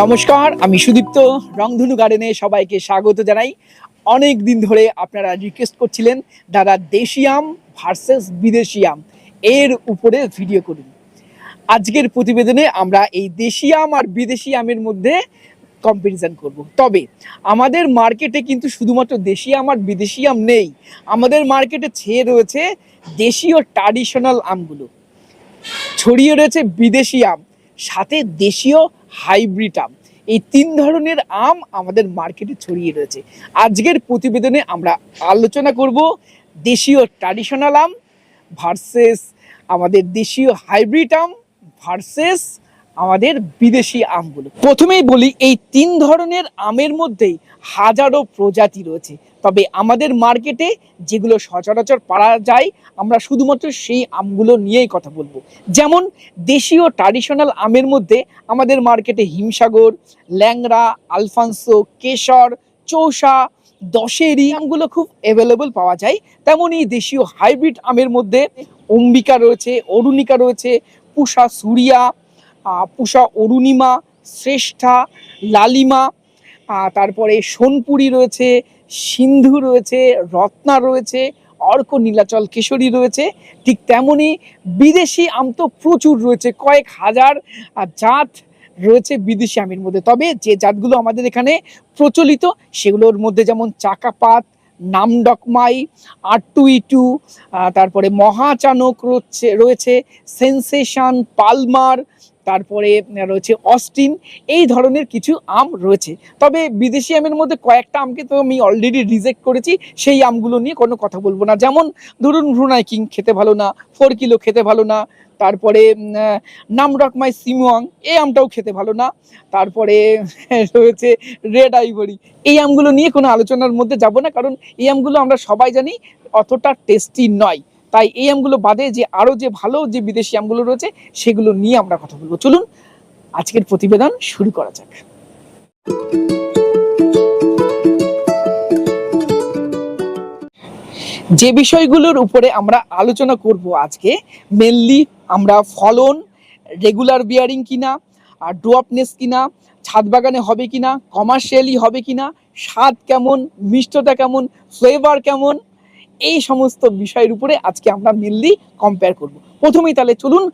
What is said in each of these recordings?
নমস্কার, আমি সুদীপ্ত, রংধনু গার্ডেনে সবাইকে স্বাগত জানাই। অনেক দিন ধরে আপনারা রিকোয়েস্ট করছিলেন দাদা দেশি আম ভার্সেস বিদেশি আম। এর উপরে ভিডিও করুন। আজকের প্রতিবেদনে আমরা এই দেশি আম আর বিদেশি আমের মধ্যে কম্পারিজন করব। তবে আমাদের মার্কেটে কিন্তু শুধুমাত্র দেশি আম আর বিদেশি আম নেই, আমাদের মার্কেটে ছেয়ে রয়েছে দেশীয় ট্রাডিশনাল আমগুলো। ছড়িয়ে রয়েছে বিদেশি আম, সাথে দেশীয় হাইব্রিড আম। এই তিন ধরনের আম আমাদের মার্কেটে ছড়িয়ে রয়েছে। আজকের প্রতিবেদনে আমরা আলোচনা করব দেশীয় ট্র্যাডিশনাল আম ভার্সেস আমাদের দেশীয় হাইব্রিড আম ভার্সেস আমাদের বিদেশি আমগুলো। প্রথমেই বলি, এই তিন ধরনের আমের মধ্যেই হাজারো প্রজাতি রয়েছে। তবে আমাদের মার্কেটে যেগুলো সচরাচর পাওয়া যায়, আমরা শুধুমাত্র সেই আমগুলো নিয়েই কথা বলব। যেমন দেশীয় ট্র্যাডিশনাল আমের মধ্যে আমাদের মার্কেটে হিমসাগর, ল্যাংড়া, আলফানসো, কেশর, চৌসা, দশেরি আমগুলো খুব অ্যাভেলেবল পাওয়া যায়। তেমনই দেশীয় হাইব্রিড আমের মধ্যে অম্বিকা রয়েছে, অরুণিকা রয়েছে, পুষা সুরিয়া পুষা অরুণিমা, শ্রেষ্ঠা, লালিমা তারপরে সোনপুরি রয়েছে সিন্ধু রয়েছে রত্না রয়েছে অর্ক নীলাচল কেশরী রয়েছে। ঠিক তেমনি বিদেশি আম তো প্রচুর রয়েছে কয়েক হাজার জাত রয়েছে বিদেশি আমের মধ্যে। তবে যে জাতগুলো আমাদের এখানে প্রচলিত সেগুলোর মধ্যে যেমন চাকাপাত নামডকমাই ইটু আহ, তারপরে মহাচানক রয়েছে রয়েছে সেন্সেশন পালমার তারপরে রয়েছে অস্টিন, এই ধরনের কিছু আম রয়েছে। তবে বিদেশি আমের মধ্যে কয়েকটা আমকে তো আমি অলরেডি রিজেক্ট করেছি, সেই আমগুলো নিয়ে কোনো কথা বলব না। যেমন ধরুন ভ্রুনাই কিং খেতে ভালো না, ফোর কিলো খেতে ভালো না, তারপরে নামডকমাই সিমুয়াং, এই আমটাও খেতে ভালো না, তারপরে, রয়েছে রেড আইভরি। এই আমগুলো নিয়ে কোনো আলোচনার মধ্যে যাব না, কারণ এই আমগুলো আমরা সবাই জানি অতটা টেস্টি নয়। তাই এই আমগুলো বাদে যে আরও যে ভালো যে বিদেশি আমগুলো রয়েছে, সেগুলো নিয়ে আমরা কথা বলব। চলুন, আজকের প্রতিবেদন শুরু করা যাক। যে বিষয়গুলোর উপরে আমরা আলোচনা করব আজকে মেনলি আমরা ফলন রেগুলার বিয়ারিং কিনা, আর ড্রপনেস কিনা, ছাদ বাগানে হবে কিনা কমার্শিয়ালি হবে কিনা, স্বাদ কেমন, মিষ্টতা কেমন ফ্লেভার কেমন এই সমস্ত বিষয়ের উপরে আজকে আমরা মেনলি কম্পেয়ার করব। প্রথমেই তাহলে চলুন,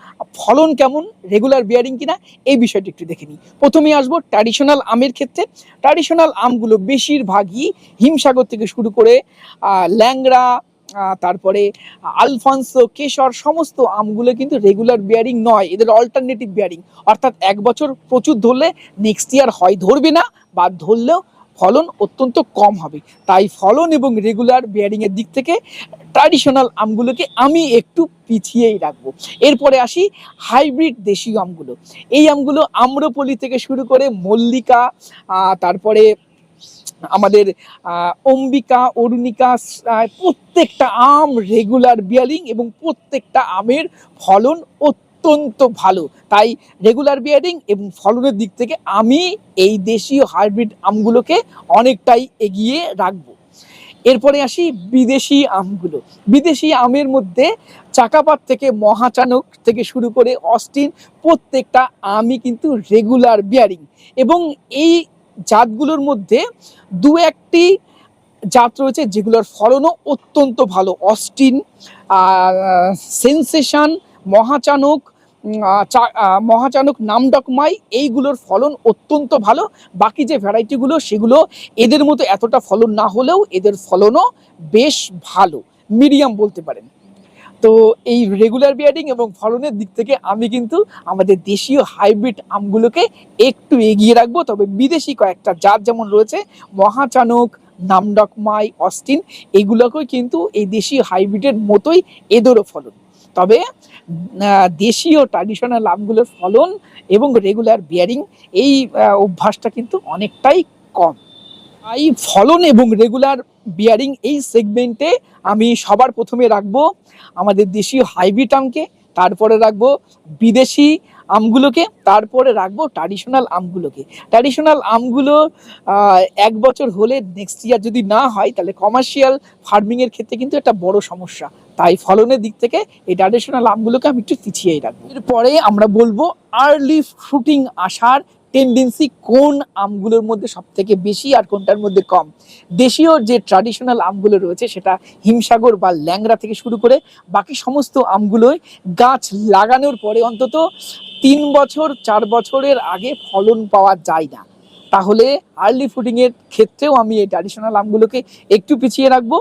ফলন কেমন রেগুলার বিয়ারিং কিনা, এই বিষয়টি একটু দেখে নিই। প্রথমেই আসব ট্র্যাডিশনাল আমের ক্ষেত্রে। ট্র্যাডিশনাল আমগুলো বেশিরভাগই হিমসাগর থেকে শুরু করে ল্যাংড়া তারপরে আলফান্সো, কেশর, সমস্ত আমগুলো কিন্তু রেগুলার বিয়ারিং নয়, এদের অল্টারনেটিভ বিয়ারিং অর্থাৎ এক বছর প্রচুর ধরলে নেক্সট ইয়ার হয়, ধরবে না বা ধরলেও ফলন অত্যন্ত কম হবে। তাই ফলন এবং রেগুলার বিয়ারিং এর দিক থেকে ট্র্যাডিশনাল আমগুলোকে আমি একটু পিছিয়েই রাখব। এরপরে আসি হাইব্রিড দেশীয় আমগুলো। এই আমগুলো আম্রপলি থেকে শুরু করে মল্লিকা তারপরে আমাদের অম্বিকা, অরুণিকা প্রত্যেকটা আম রেগুলার বিয়ারিং এবং প্রত্যেকটা আমের ফলন অত্যন্ত ভালো। তাই রেগুলার বিয়ারিং এবং ফলনের দিক থেকে আমি এই দেশীয় হাইব্রিড আমগুলোকে অনেকটাই এগিয়ে রাখব। এরপরে আসি বিদেশি আমগুলো। বিদেশি আমের মধ্যে চাকাপাত থেকে মহাচানক থেকে শুরু করে অস্টিন প্রত্যেকটা আমই কিন্তু রেগুলার বিয়ারিং এবং এই জাতগুলোর মধ্যে দু একটি জাত রয়েছে যেগুলোর ফলনও অত্যন্ত ভালো। অস্টিন সেন্সেশন মহাচানক মহাচানক নামডকমাই এইগুলোর ফলন অত্যন্ত ভালো। বাকি যে ভ্যারাইটিগুলো সেগুলো এদের মতো এতটা ফলন না হলেও এদের ফলনও বেশ ভালো। মিডিয়াম বলতে পারেন। তো এই রেগুলার বিয়ারিং এবং ফলনের দিক থেকে আমি কিন্তু আমাদের দেশীয় হাইব্রিড আমগুলোকে একটু এগিয়ে রাখব। তবে বিদেশি কয়েকটা জাত যেমন রয়েছে, মহাচানক নামডকমাই অস্টিন, এগুলোকেও কিন্তু এই দেশীয় হাইব্রিডের মতোই এদেরও ফলন। তবে দেশীয় ট্র্যাডিশনাল আমগুলোর ফলন এবং রেগুলার বিয়ারিং এই অভ্যাসটা কিন্তু অনেকটাই কম। তাই ফলন এবং রেগুলার বিয়ারিং এই সেগমেন্টে আমি সবার প্রথমে রাখব আমাদের দেশীয় হাইব্রিড আমকে, তারপরে রাখব বিদেশি আমগুলোকে, তারপরে রাখব ট্র্যাডিশনাল আমগুলোকে। ট্র্যাডিশনাল আমগুলো এক বছর হলে নেক্সট ইয়ার যদি না হয়, তাহলে কমার্শিয়াল ফার্মিংয়ের ক্ষেত্রে কিন্তু একটা বড় সমস্যা। তাই ফলনের দিক থেকে এই ট্র্যাডিশনাল আমগুলোকে আমি একটু পিছিয়েই রাখব। এরপরে আমরা বলব আর্লি ফ্রুটিং আসার টেন্ডেন্সি কোন আমগুলোর মধ্যে সব থেকে বেশি আর কোনটার মধ্যে কম? দেশীয় যে ট্র্যাডিশনাল আমগুলো রয়েছে সেটা হিমসাগর বা ল্যাংড়া থেকে শুরু করে বাকি সমস্ত আমগুলোই গাছ লাগানোর পরে অন্তত তিন বছর, চার বছরের আগে ফলন পাওয়া যায় না। তাহলে আর্লি ফুডিং এর ক্ষেত্রেও আমি এই ট্র্যাডিশনাল আমগুলোকে একটু পিছিয়ে রাখব।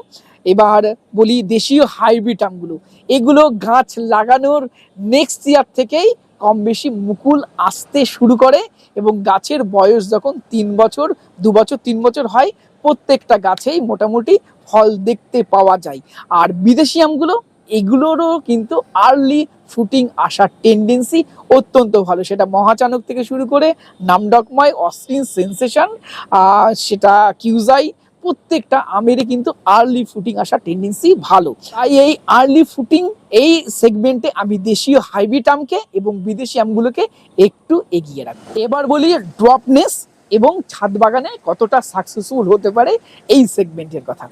এবার বলি দেশীয় হাইব্রিড আমগুলো এগুলো গাছ লাগানোর নেক্সট ইয়ার থেকেই কম বেশি মুকুল আসতে শুরু করে এবং গাছের বয়স যখন তিন বছর, দু বছর, তিন বছর হয়, প্রত্যেকটা গাছেই মোটামুটি ফল দেখতে পাওয়া যায়। আর বিদেশি আমগুলো এগুলোরও কিন্তু আর্লি ফুটিং আসার টেন্ডেন্সি অত্যন্ত ভালো। সেটা মহাচানক থেকে শুরু করে নামডকময় অস্টিন সেন্সেশন সেটা কিউজাই প্রত্যেকটা আমেরই কিন্তু আর্লি ফুটিং আসার টেন্ডেন্সি ভালো। তাই এই আর্লি ফুটিং এই সেগমেন্টে আমি দেশীয় হাইব্রিড আমকে এবং বিদেশি আমগুলোকে একটু এগিয়ে রাখব। এবার বলি ড্রপনেস এবং ছাদ বাগানে কতটা সাকসেসফুল হতে পারে এই সেগমেন্টের কথা।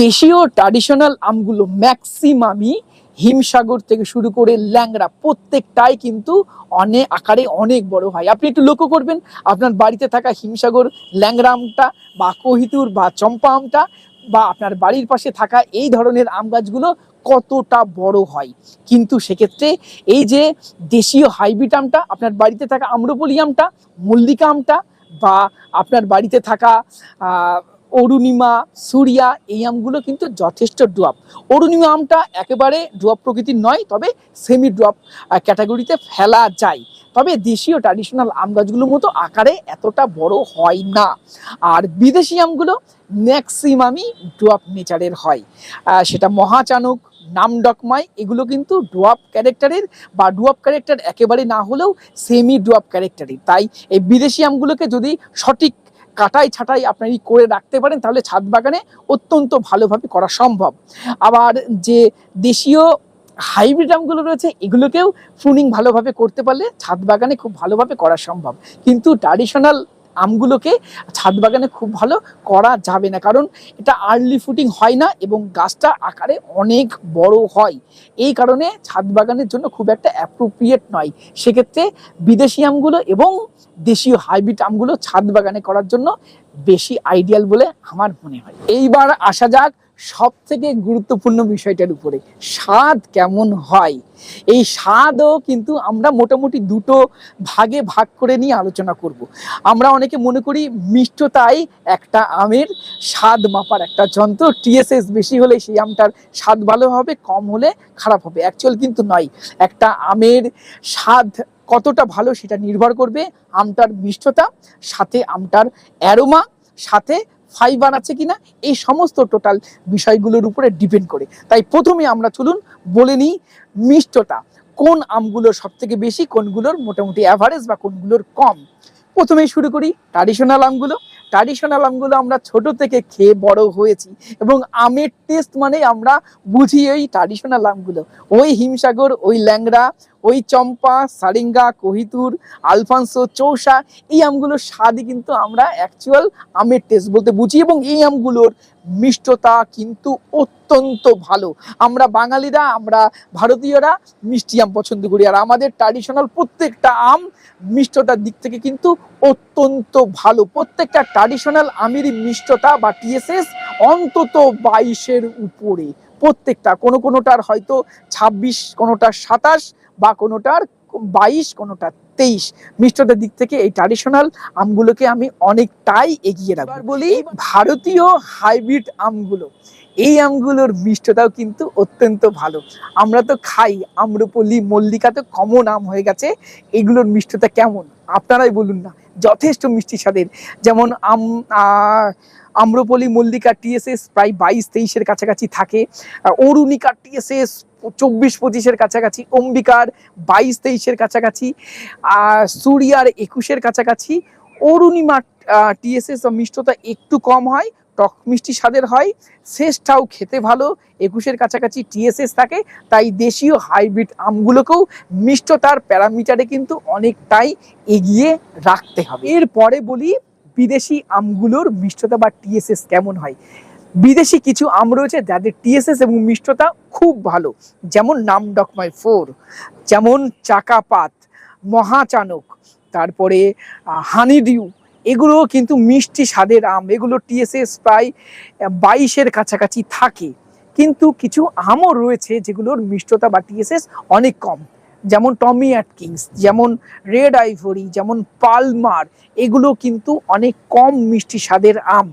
দেশীয় ট্র্যাডিশনাল আমগুলো ম্যাক্সিমামই হিমসাগর থেকে শুরু করে ল্যাংড়া, প্রত্যেকটাই কিন্তু অনেক আকারে অনেক বড় হয়। আপনি একটু লক্ষ্য করবেন, আপনার বাড়িতে থাকা হিমসাগর ল্যাংড়া আমটা বা কহিতুর বা চম্পা আমটা বা আপনার বাড়ির পাশে থাকা এই ধরনের আম গাছগুলো কতটা বড় হয়। কিন্তু সেক্ষেত্রে এই যে দেশীয় হাইব্রিড আমটা, আপনার বাড়িতে থাকা আম্রপলি আমটা, মল্লিকা আমটা বা আপনার বাড়িতে থাকা অরুণিমা, সুরিয়া এই আমগুলো কিন্তু যথেষ্ট ড্রপ অরুণিমা আমটা একেবারে ড্রপ প্রকৃতির নয়, তবে সেমি ড্রপ ক্যাটাগরিতে ফেলা যায়। তবে দেশীয় ট্র্যাডিশনাল আম গাছগুলোর মতো আকারে এতটা বড় হয় না। আর বিদেশি আমগুলো ম্যাক্সিমামই ড্রপ নেচারের হয়। সেটা মহাচানক নাম নামডকমাই এগুলো কিন্তু ডুয়াপ ক্যারেক্টারের বা ডুয়াপ ক্যারেক্টার একেবারে না হলেও সেমি ডুয়াপ ক্যারেক্টারের। তাই এই বিদেশি আমগুলোকে যদি সঠিক কাটাই ছাটাই আপনি করে রাখতে পারেন, তাহলে ছাদ বাগানে অত্যন্ত ভালোভাবে করা সম্ভব। আবার যে দেশীয় হাইব্রিড আমগুলো রয়েছে, এগুলোকেও ফুনিং ভালোভাবে করতে পারলে ছাদ বাগানে খুব ভালোভাবে করা সম্ভব। কিন্তু ট্র্যাডিশনাল আমগুলোকে ছাদ বাগানে খুব ভালো করা যাবে না। কারণ এটা আর্লি ফুটিং হয় না এবং গাছটা আকারে অনেক বড় হয়। এই কারণে ছাদ বাগানের জন্য খুব একটা অ্যাপ্রোপ্রিয়েট নয়। সেক্ষেত্রে বিদেশি আমগুলো এবং দেশীয় হাইব্রিড আমগুলো ছাদ বাগানে করার জন্য বেশি আইডিয়াল বলে আমার মনে হয়। এইবার আসা যাক সব থেকে গুরুত্বপূর্ণ বিষয়টার উপরে। স্বাদ কেমন হয়? এই স্বাদও কিন্তু আমরা মোটামুটি দুটো ভাগে ভাগ করে নিয়ে আলোচনা করব। আমরা অনেকে মনে করি মিষ্টতাই একটা আমের স্বাদ মাপার একটা যন্ত্র। টিএসএস বেশি হলে সেই আমটার স্বাদ ভালো হবে, কম হলে খারাপ হবে। অ্যাকচুয়াল কিন্তু নয়। একটা আমের স্বাদ কতটা ভালো সেটা নির্ভর করবে আমটার মিষ্টতা, সাথে আমটার অ্যারোমা, সাথে ফাইবার আছে কিনা, এই সমস্ত টোটাল বিষয়গুলোর উপরে ডিপেন্ড করে। তাই প্রথমে আমরা চলুন বলে নিই মিষ্টতা কোন আমগুলোর সব থেকে বেশি, কোনগুলোর মোটামুটি অ্যাভারেজ বা কোনগুলোর কম? প্রথমেই শুরু করি ট্র্যাডিশনাল আমগুলো। ট্র্যাডিশনাল আমগুলো আমরা ছোট থেকে খেয়ে বড় হয়েছি এবং আমের টেস্ট মানে আমরা বুঝি ওই ট্র্যাডিশনাল আমগুলো। ওই হিমসাগর, ওই ল্যাংড়া ওই চম্পা সারিঙ্গা, কহিতুর, আলফানসো, চৌসা, এই আমগুলোর স্বাদই কিন্তু আমরা অ্যাকচুয়াল আমের টেস্ট বলতে বুঝি এবং এই আমগুলোর মিষ্টতা কিন্তু অত্যন্ত ভালো। আমরা বাঙালিরা, আমরা ভারতীয়রা মিষ্টি আম পছন্দ করি আর আমাদের ট্র্যাডিশনাল প্রত্যেকটা আম মিষ্টতার দিক থেকে কিন্তু অত্যন্ত ভালো। প্রত্যেকটা ট্র্যাডিশনাল আমেরই মিষ্টতা বা টিএসএস অন্তত বাইশের উপরে। প্রত্যেকটা, কোনো কোনোটার হয়তো ছাব্বিশ, কোনোটার সাতাশ বা কোনোটার বাইশ কোনোটার তেইশ। মিষ্টতার দিক থেকে এই ট্র্যাডিশনাল আমগুলোকে আমি অনেকটাই এগিয়ে রাখব। বলি ভারতীয় হাইব্রিড আমগুলো এই আমগুলোর মিষ্টতাও কিন্তু অত্যন্ত ভালো। আমরা তো খাই আম্রপল্লী মল্লিকা তো কমন আম হয়ে গেছে। এগুলোর মিষ্টতা কেমন? আপনারাই বলুন না যথেষ্ট মিষ্টি স্বাদের। যেমন আম আম্রপলি মল্লিকা টিএসএস প্রায় বাইশ তেইশের কাছাকাছি থাকে। অরুণিকার টিএসএস চব্বিশ পঁচিশের কাছাকাছি, অম্বিকার বাইশ তেইশের কাছাকাছি, আর সুরিয়ার একুশের কাছাকাছি। অরুণিমার টিএসএস মিষ্টতা একটু কম হয়, টক মিষ্টি স্বাদের হয় শেষটাও খেতে ভালো, একুশের কাছাকাছি টিএসএস থাকে, তাই দেশীয় হাইব্রিড আমগুলোকেও মিষ্টতার প্যারামিটারে কিন্তু অনেকটাই এগিয়ে রাখতে হবে। এরপরে বলি বিদেশি আমগুলোর মিষ্টতা বা টিএসএস কেমন হয়? বিদেশি কিছু আম রয়েছে যাদের টিএসএস এবং মিষ্টতা খুব ভালো, যেমন নামডকমাই ফোর, যেমন চাকাপাত, মহাচানক, তারপরে হানিডিউ এগুলো কিন্তু মিষ্টি স্বাদের আম, এগুলো টিএসএস প্রায় বাইশের কাছাকাছি থাকে। কিন্তু কিছু আমও রয়েছে যেগুলোর মিষ্টতা বা টিএসএস অনেক কম। যেমন টমি অ্যাটকিংস যেমন রেড আইভরি, যেমন পালমার, এগুলো কিন্তু অনেক কম মিষ্টি স্বাদের আম।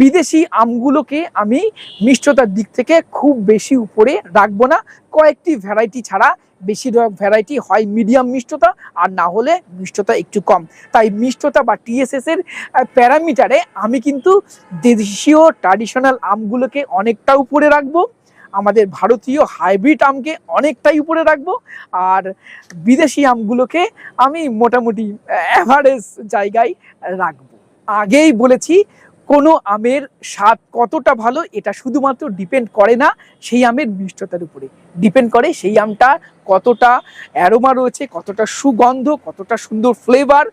বিদেশি আমগুলোকে আমি মিষ্টতার দিক থেকে খুব বেশি উপরে রাখব না। কয়েকটি ভ্যারাইটি ছাড়া বেশিরভাগ ভ্যারাইটি হয় মিডিয়াম মিষ্টতা আর না হলে মিষ্টতা একটু কম। তাই মিষ্টতা বা টিএসএস এর প্যারামিটারে আমি কিন্তু দেশীয় ট্র্যাডিশনাল আমগুলোকে অনেকটা উপরে রাখব। আমাদের ভারতীয় হাইব্রিড আমকে অনেকটাই উপরে রাখব। আর বিদেশি আমগুলোকে আমি মোটামুটি অ্যাভারেজ জায়গায় রাখব। আগেই বলেছি, কোনো আমের স্বাদ কতটা ভালো এটা শুধুমাত্র ডিপেন্ড করে না সেই আমের মিষ্টতার উপরে। ডিপেন্ড করে সেই আমটা কতটা অ্যারোমা রয়েছে, কতটা সুগন্ধ, কতটা সুন্দর ফ্লেভার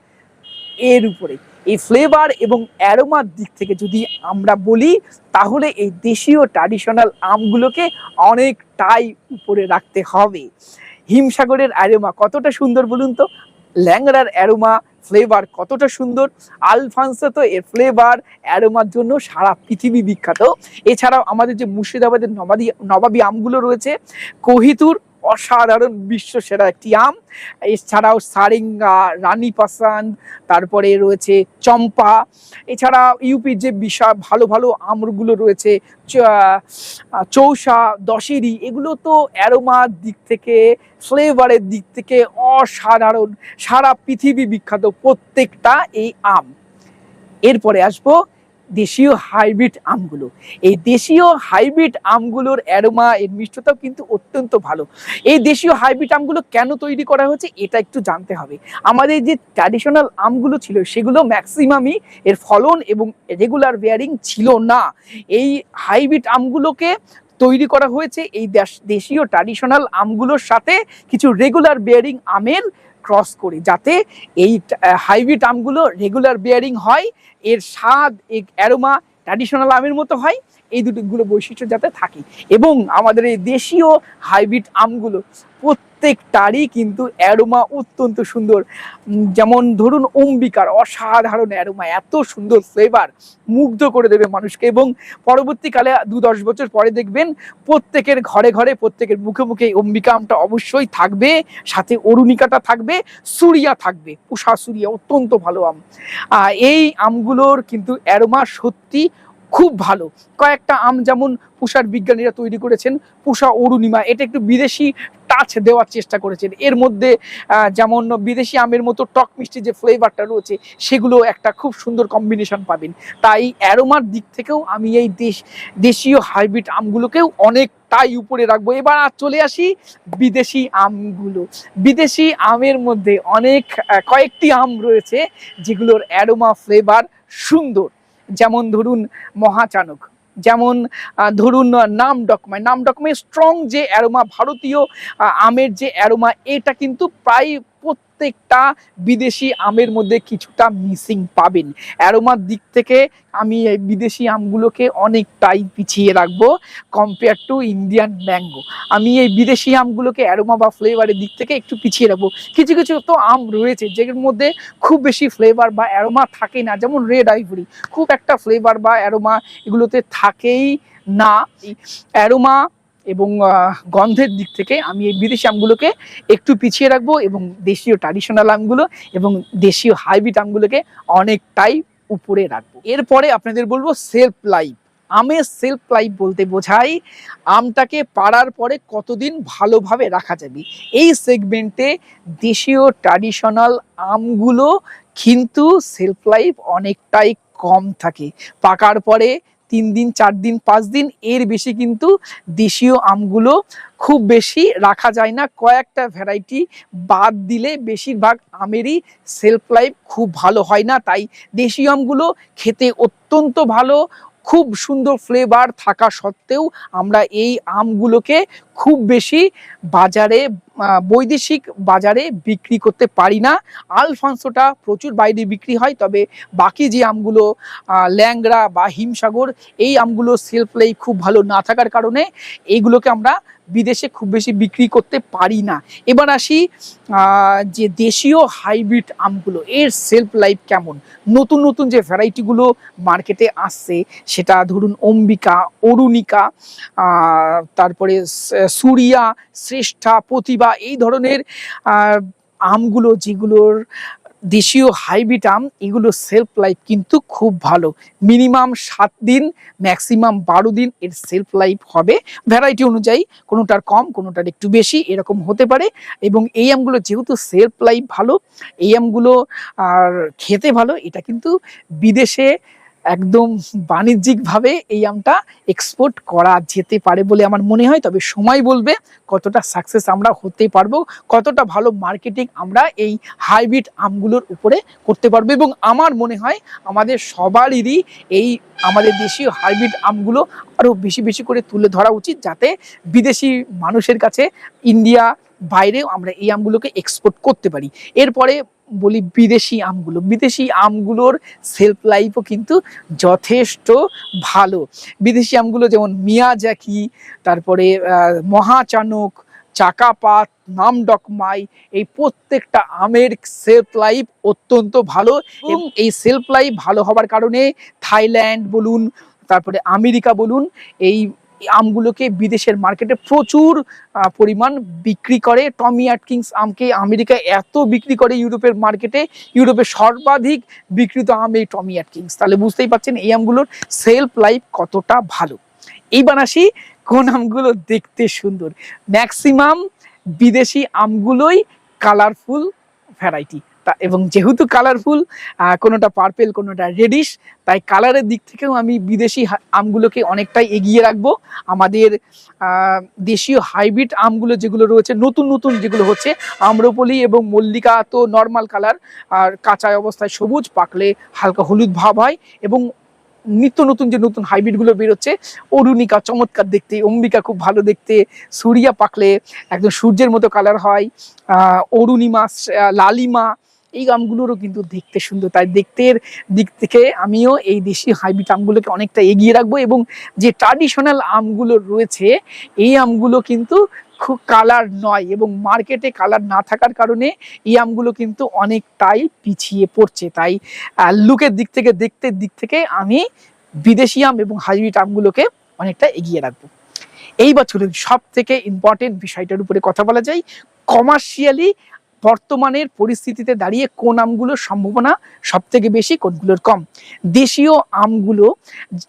এর উপরে। এই ফ্লেভার এবং অ্যারোমার দিক থেকে যদি আমরা বলি, তাহলে এই দেশীয় ট্র্যাডিশনাল আমগুলোকে অনেকটাই উপরে রাখতে হবে। হিমসাগরের অ্যারোমা কতটা সুন্দর বলুন তো? ল্যাংড়ার অ্যারোমা ফ্লেভার কতটা সুন্দর? আলফান্সো তো এর ফ্লেভার অ্যারোমার জন্য সারা পৃথিবী বিখ্যাত। এছাড়াও আমাদের যে মুর্শিদাবাদের নবাদি নবাবী আমগুলো রয়েছে, কোহিতুর অসাধারণ বিশ্ব সেরা একটি আম। এছাড়াও সারেঙ্গা, রানী পাসান, তারপরে রয়েছে চম্পা। এছাড়া ইউপির যে বিশাল ভালো ভালো আমগুলো রয়েছে চৌসা দশেরি, এগুলো তো অ্যারোমার দিক থেকে, ফ্লেভারের দিক থেকে অসাধারণ। সারা পৃথিবী বিখ্যাত প্রত্যেকটা এই আম। এরপরে আসব দেশীয় হাইব্রিড আমগুলো। এই দেশীয় হাইব্রিড আমগুলোর অ্যারোমা এর মিষ্টতাও কিন্তু অত্যন্ত ভালো। এই দেশীয় হাইব্রিড আমগুলো কেন তৈরি করা হয়েছে এটা একটু জানতে হবে। আমাদের যে ট্র্যাডিশনাল আমগুলো ছিল সেগুলো ম্যাক্সিমামই এর ফলন এবং রেগুলার বেয়ারিং ছিল না। এই হাইব্রিড আমগুলোকে তৈরি করা হয়েছে এই দেশ- দেশীয় ট্র্যাডিশনাল আমগুলোর সাথে কিছু রেগুলার বেয়ারিং আমের ক্রস করি, যাতে এই হাইব্রিড আমগুলো রেগুলার বিয়ারিং হয়। এর স্বাদ এক অ্যারোমা ট্র্যাডিশনাল আমের মতো হয়। এই দুটোগুলো বৈশিষ্ট্য যাতে থাকে। এবং আমাদের এই দেশীয় হাইব্রিড আমগুলো প্রত্যেকটারই কিন্তু অ্যারোমা অত্যন্ত সুন্দর। যেমন ধরুন অম্বিকার, অসাধারণ অ্যারোমা, এত সুন্দর ফ্লেভার মুগ্ধ করে দেবে মানুষকে এবং পরবর্তীকালে দু দশ বছর পরে দেখবেন প্রত্যেকের ঘরে ঘরে, প্রত্যেকের মুখে মুখে অম্বিকা আমটা অবশ্যই থাকবে, সাথে অরুণিকাটা থাকবে, সুরিয়া থাকবে, উষা সুরিয়া, অত্যন্ত ভালো আম। এই আমগুলোর কিন্তু অ্যারোমা সত্যি খুব ভালো। কয়েকটা আম যেমন পুষার বিজ্ঞানীরা তৈরি করেছেন, পুষা অরুণিমা, এটা একটু বিদেশি টাচ দেওয়ার চেষ্টা করেছেন। এর মধ্যে যেমন বিদেশি আমের মতো টক মিষ্টি যে ফ্লেভারটা রয়েছে, সেগুলো একটা খুব সুন্দর কম্বিনেশন পাবেন। তাই অ্যারোমার দিক থেকেও আমি এই দেশ, দেশীয় হাইব্রিড আমগুলোকেও অনেকটাই উপরে রাখব। এবার আর চলে আসি বিদেশি আমগুলো। বিদেশি আমের মধ্যে অনেক কয়েকটি আম রয়েছে, যেগুলোর অ্যারোমা ফ্লেভার সুন্দর। যেমন ধরুন মহাচানক, যেমন ধরুন নাম ডকমায় নাম ডকমে স্ট্রং যে অ্যারোমা ভারতীয় আমের যে অ্যারোমা এটা কিন্তু প্রায় প্রত্যেকটা বিদেশি আমের মধ্যে কিছুটা মিসিং পাবেন। অ্যারোমার দিক থেকে আমি এই বিদেশি আমগুলোকে অনেকটাই পিছিয়ে রাখব কম্পেয়ার টু ইন্ডিয়ান ম্যাঙ্গো আমি এই বিদেশি আমগুলোকে অ্যারোমা বা ফ্লেভারের দিক থেকে একটু পিছিয়ে রাখব। কিছু কিছু তো আম রয়েছে যেগুলোর মধ্যে খুব বেশি ফ্লেভার বা অ্যারোমা থাকে না, যেমন রেড আইভরি খুব একটা ফ্লেভার বা অ্যারোমা এগুলোতে থাকেই না। অ্যারোমা এবং গন্ধের দিক থেকে আমি এই বিদেশি আমগুলোকে একটু পিছিয়ে রাখব এবং দেশীয় ট্র্যাডিশনাল আমগুলো এবং দেশীয় হাইব্রিড আমগুলোকে অনেকটাই উপরে রাখব। এরপরে আপনাদের বলব সেলফ লাইফ আমের সেলফ লাইফ বলতে বোঝায় আমটাকে পাড়ার পরে কতদিন ভালোভাবে রাখা যাবে। এই সেগমেন্টে দেশীয় ট্র্যাডিশনাল আমগুলো কিন্তু সেলফ লাইফ অনেকটাই কম থাকে। পাকার পরে তিন দিন, চার দিন, পাঁচ দিন, এর বেশি কিন্তু দেশীয় আমগুলো খুব বেশি রাখা যায় না। কয়েকটা ভ্যারাইটি বাদ দিলে বেশিরভাগ আমেরই সেলফ লাইফ খুব ভালো হয় না। তাই দেশীয় আমগুলো খেতে অত্যন্ত ভালো খুব সুন্দর ফ্লেভার থাকা সত্ত্বেও আমরা এই আমগুলোকে খুব বেশি বাজারে বৈদেশিক বাজারে বিক্রি করতে পারি না। আলফানসোটা প্রচুর বাইরে বিক্রি হয়, তবে বাকি যে আমগুলো ল্যাংড়া বা হিমসাগর, এই আমগুলো সেলফ লাই খুব ভালো না থাকার কারণে এইগুলোকে আমরা বিদেশে খুব বেশি বিক্রি করতে পারি না। এবার আসি যে দেশীয় হাইব্রিড আমগুলো, এর সেলফ লাইফ কেমন? নতুন নতুন যে ভ্যারাইটিগুলো মার্কেটে আসছে, সেটা ধরুন অম্বিকা, অরুণিকা তারপরে সুরিয়া, শ্রেষ্ঠা, প্রতিভা, এই ধরনের আমগুলো যেগুলোর দেশীয় হাইবিটাম এগুলো সেলফ লাইফ কিন্তু খুব ভালো। মিনিমাম সাত দিন ম্যাক্সিমাম বারো দিন এর সেলফ লাইফ হবে। ভ্যারাইটি অনুযায়ী কোনোটার কম, কোনোটার একটু বেশি, এরকম হতে পারে। এবং এই আমগুলো যেহেতু সেলফ লাইফ ভালো, এই আমগুলো আর খেতে ভালো, এটা কিন্তু বিদেশে একদম বাণিজ্যিকভাবে এই আমটা এক্সপোর্ট করা যেতে পারে বলে আমার মনে হয়। তবে সময় বলবে কতটা সাকসেস আমরা হতে পারব, কতটা ভালো মার্কেটিং আমরা এই হাইব্রিড আমগুলোর উপরে করতে পারব এবং আমার মনে হয় আমাদের সবারই এই আমাদের দেশীয় হাইব্রিড আমগুলো আরও বেশি বেশি করে তুলে ধরা উচিত যাতে বিদেশি মানুষের কাছে ইন্ডিয়া বাইরেও আমরা এই আমগুলোকে এক্সপোর্ট করতে পারি। এরপরে বলি বিদেশি আমগুলো। বিদেশি আমগুলোর সেলফ লাইফও কিন্তু যথেষ্ট ভালো। বিদেশি আমগুলো যেমন মিয়া মিয়াজাকি তারপরে মহাচানক চাকাপাত নামডকমাই এই প্রত্যেকটা আমের সেলফ লাইফ অত্যন্ত ভালো এবং এই সেলফ লাইফ ভালো হবার কারণে থাইল্যান্ড বলুন তারপরে আমেরিকা বলুন এই আমগুলোকে বিদেশের মার্কেটে প্রচুর পরিমাণ বিক্রি করে। টমি অ্যাটকিংস আমকে আমেরিকায় এত বিক্রি করে ইউরোপের মার্কেটে ইউরোপে সর্বাধিক বিক্রিত আম এই টমি অ্যাটকিংস তাহলে বুঝতেই পারছেন এই আমগুলোর সেলফ লাইফ কতটা ভালো। এইবার আসি কোন আমগুলো দেখতে সুন্দর। ম্যাক্সিমাম বিদেশি আমগুলোই কালারফুল ভ্যারাইটি তা, এবং যেহেতু কালারফুল কোনোটা পার্পেল কোনোটা রেডিশ তাই কালারের দিক থেকেও আমি বিদেশি আমগুলোকে অনেকটাই এগিয়ে রাখব। আমাদের দেশীয় হাইব্রিড আমগুলো যেগুলো রয়েছে, নতুন নতুন যেগুলো হচ্ছে, আম্রপলি এবং মল্লিকা তো নর্মাল কালার আর কাঁচা অবস্থায় সবুজ, পাকলে হালকা হলুদ ভাব হয়, এবং নিত্য নতুন যে নতুন হাইব্রিডগুলো বেরোচ্ছে, অরুণিকা চমৎকার দেখতে, অম্বিকা খুব ভালো দেখতে, সুরিয়া পাকলে একদম সূর্যের মতো কালার হয় অরুণিমা লালিমা এই আমগুলোরও কিন্তু দেখতে সুন্দর। তাই দেখতের দিক থেকে আমিও এই দেশি হাইব্রিড আমগুলোকে অনেকটা এগিয়ে রাখব এবং যে ট্রাডিশনাল আমগুলো রয়েছে, এই আমগুলো কিন্তু খুব কালার নয় এবং মার্কেটে কালার না থাকার কারণে এই আমগুলো কিন্তু অনেকটাই পিছিয়ে পড়ছে। তাই লুকের দিক থেকে দেখতে দিক থেকে আমি বিদেশি আম এবং হাইব্রিড আমগুলোকে অনেকটা এগিয়ে রাখব। এইবার চলুন সব থেকে ইম্পর্টেন্ট বিষয়টার উপরে কথা বলা যায় কমার্শিয়ালি বর্তমানের পরিস্থিতিতে দাঁড়িয়ে কোন আমগুলোর সম্ভাবনা সব থেকে বেশি, কোনগুলোর কম? দেশীয় আমগুলো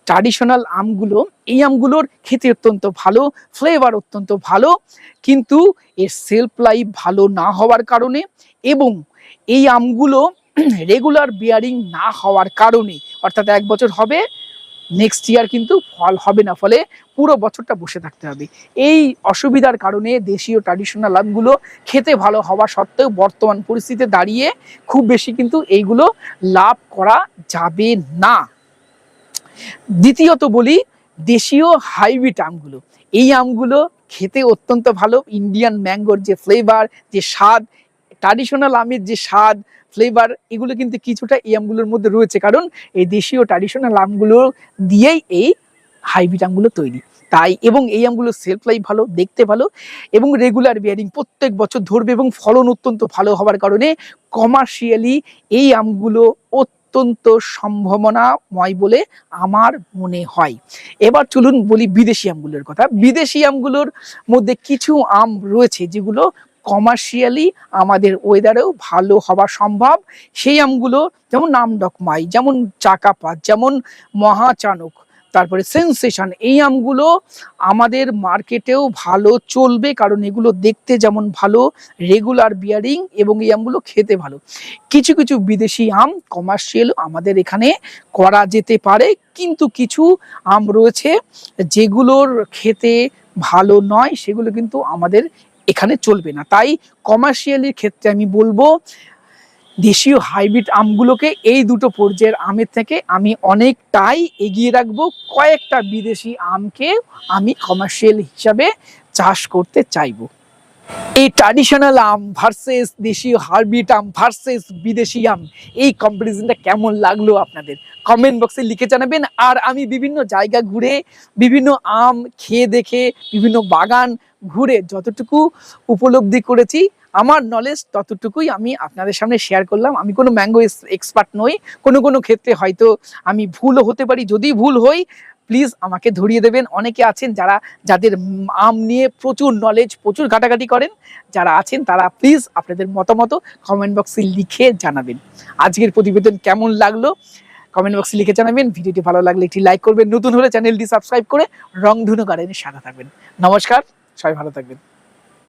ট্রাডিশনাল আমগুলো, এই আমগুলোর খেতে অত্যন্ত ভালো ফ্লেভার অত্যন্ত ভালো, কিন্তু এর সেলফ লাইফ ভালো না হওয়ার কারণে এবং এই আমগুলো রেগুলার বিয়ারিং না হওয়ার কারণে, অর্থাৎ এক বছর হবে নেক্সট ইয়ার কিন্তু ফল হবে না, ফলে পুরো বছরটা বসে থাকতে হবে। এই অসুবিধার কারণে দেশীয় ট্র্যাডিশনাল আমগুলো খেতে ভালো হওয়া সত্ত্বেও বর্তমান পরিস্থিতিতে দাঁড়িয়ে খুব বেশি কিন্তু এইগুলো লাভ করা যাবে না। দ্বিতীয়ত বলি, দেশীয় হাইব্রিড আমগুলো। এই আমগুলো খেতে অত্যন্ত ভালো। ইন্ডিয়ান ম্যাঙ্গোর যে ফ্লেভার যে স্বাদ ট্র্যাডিশনাল আমের যে স্বাদ ফ্লেভার এগুলো কিন্তু কিছুটা এই আমগুলোর মধ্যে রয়েছে। কারণ এই দেশীয় ট্র্যাডিশনাল আমগুলো দিয়েই এই হাইব্রিড আমগুলো তৈরি। তাই এবং এই আমগুলো সেলফ লাইফ ভালো, দেখতে ভালো এবং রেগুলার বিয়ারিং প্রত্যেক বছর ধরবে এবং ফলন অত্যন্ত ভালো হওয়ার কারণে কমার্শিয়ালি এই আমগুলো অত্যন্ত সম্ভাবনাময় বলে আমার মনে হয়। এবার চলুন বলি বিদেশি আমগুলোর কথা। বিদেশি আমগুলোর মধ্যে কিছু আম রয়েছে যেগুলো কমার্শিয়ালি আমাদের ওয়েদারেও ভালো হওয়া সম্ভব। সেই আমগুলো যেমন নামডকমাই যেমন চাকাপাত, যেমন মহাচানক তারপরে সেন্সেশন এই আমগুলো আমাদের মার্কেটেও ভালো চলবে কারণ এগুলো দেখতে যেমন ভালো রেগুলার বিয়ারিং এবং এই আমগুলো খেতে ভালো। কিছু কিছু বিদেশি আম কমার্শিয়াল আমাদের এখানে করা যেতে পারে, কিন্তু কিছু আম রয়েছে যেগুলোর খেতে ভালো নয়, সেগুলো কিন্তু আমাদের এখানে চলবে না। তাই কমার্শিয়ালির ক্ষেত্রে আমি বলব দেশীয় হাইব্রিড আমগুলোকে এই দুটো পর্যায়ের আমের থেকে আমি অনেকটাই এগিয়ে রাখব। কয়েকটা বিদেশি আমকে আমি কমার্শিয়াল হিসাবে চাষ করতে চাইব। এই ট্র্যাডিশনাল আম ভার্সেস দেশীয় হারবিট আম ভার্সেস বিদেশি আম, এই কম্পারিজনটা কেমন লাগল আপনাদের? কমেন্ট বক্সে লিখে জানাবেন। আর আমি বিভিন্ন জায়গা ঘুরে, বিভিন্ন আম খেয়ে দেখে, বিভিন্ন বাগান ঘুরে যতটুকু উপলব্ধি করেছি আমার নলেজ ততটুকুই আমি আপনাদের সামনে শেয়ার করলাম। আমি কোনো ম্যাঙ্গো এক্সপার্ট নই। কোনো কোনো ক্ষেত্রে হয়তো আমি ভুলও হতে পারি। যদি ভুল হই প্লিজ আমাকে ধরিয়ে দেবেন। অনেকে আছেন যারা, যাদের আম নিয়ে প্রচুর নলেজ প্রচুর ঘাটাঘাটি করেন। যারা আছেন তারা প্লিজ আপনাদের মতামত কমেন্ট বক্সে লিখে জানাবেন। আজকের প্রতিবেদন কেমন লাগল? কমেন্ট বক্সে লিখে জানাবেন। ভিডিওটি ভালো লাগলে একটি লাইক করবেন। নতুন হলে চ্যানেলটি সাবস্ক্রাইব করে রংধনু গার্ডেনের সাথে থাকবেন। নমস্কার। সবাই ভালো থাকবেন।